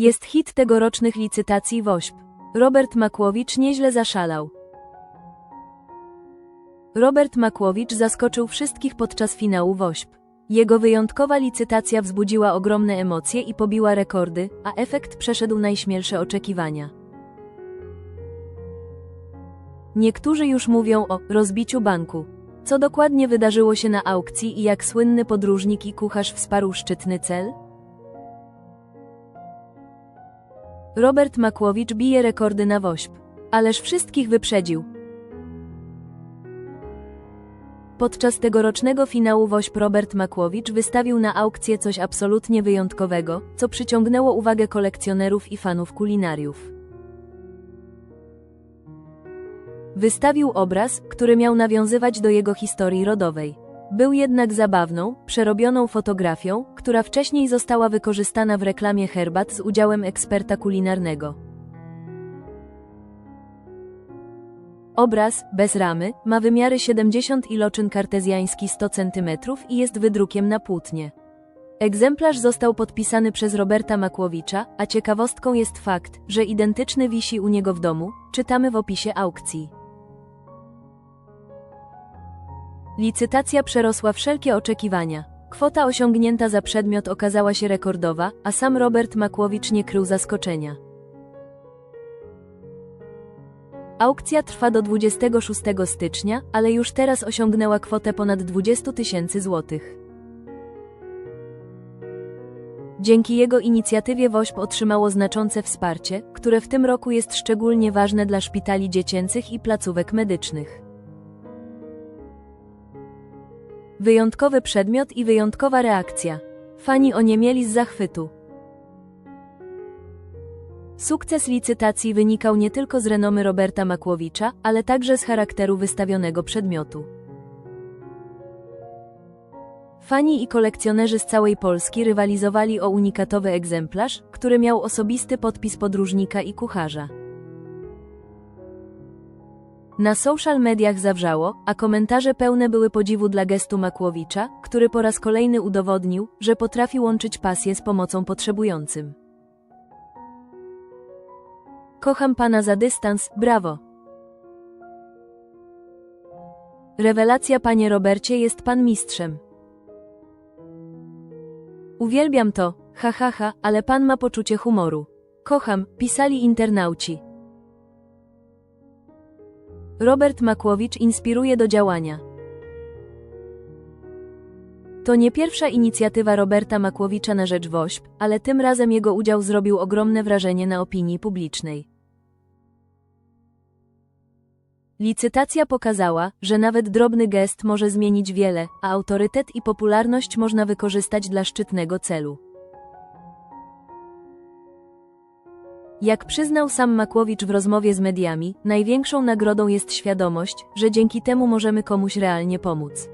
Jest hit tegorocznych licytacji WOŚP. Robert Makłowicz nieźle zaszalał. Robert Makłowicz zaskoczył wszystkich podczas finału WOŚP. Jego wyjątkowa licytacja wzbudziła ogromne emocje i pobiła rekordy, a efekt przeszedł najśmielsze oczekiwania. Niektórzy już mówią o rozbiciu banku. Co dokładnie wydarzyło się na aukcji i jak słynny podróżnik i kucharz wsparł szczytny cel? Robert Makłowicz bije rekordy na WOŚP. Ależ wszystkich wyprzedził. Podczas tegorocznego finału WOŚP Robert Makłowicz wystawił na aukcję coś absolutnie wyjątkowego, co przyciągnęło uwagę kolekcjonerów i fanów kulinariów. Wystawił obraz, który miał nawiązywać do jego historii rodowej. Był jednak zabawną, przerobioną fotografią, która wcześniej została wykorzystana w reklamie herbat z udziałem eksperta kulinarnego. Obraz, bez ramy, ma wymiary 70 iloczyn kartezjański 100 cm i jest wydrukiem na płótnie. Egzemplarz został podpisany przez Roberta Makłowicza, a ciekawostką jest fakt, że identyczny wisi u niego w domu, czytamy w opisie aukcji. Licytacja przerosła wszelkie oczekiwania. Kwota osiągnięta za przedmiot okazała się rekordowa, a sam Robert Makłowicz nie krył zaskoczenia. Aukcja trwa do 26 stycznia, ale już teraz osiągnęła kwotę ponad 20 tysięcy złotych. Dzięki jego inicjatywie WOŚP otrzymało znaczące wsparcie, które w tym roku jest szczególnie ważne dla szpitali dziecięcych i placówek medycznych. Wyjątkowy przedmiot i wyjątkowa reakcja. Fani oniemieli z zachwytu. Sukces licytacji wynikał nie tylko z renomy Roberta Makłowicza, ale także z charakteru wystawionego przedmiotu. Fani i kolekcjonerzy z całej Polski rywalizowali o unikatowy egzemplarz, który miał osobisty podpis podróżnika i kucharza. Na social mediach zawrzało, a komentarze pełne były podziwu dla gestu Makłowicza, który po raz kolejny udowodnił, że potrafi łączyć pasję z pomocą potrzebującym. Kocham pana za dystans, brawo. Rewelacja panie Robercie jest pan mistrzem. Uwielbiam to, ha ha ha, ale pan ma poczucie humoru. Kocham, pisali internauci. Robert Makłowicz inspiruje do działania. To nie pierwsza inicjatywa Roberta Makłowicza na rzecz WOŚP, ale tym razem jego udział zrobił ogromne wrażenie na opinii publicznej. Licytacja pokazała, że nawet drobny gest może zmienić wiele, a autorytet i popularność można wykorzystać dla szczytnego celu. Jak przyznał sam Makłowicz w rozmowie z mediami, największą nagrodą jest świadomość, że dzięki temu możemy komuś realnie pomóc.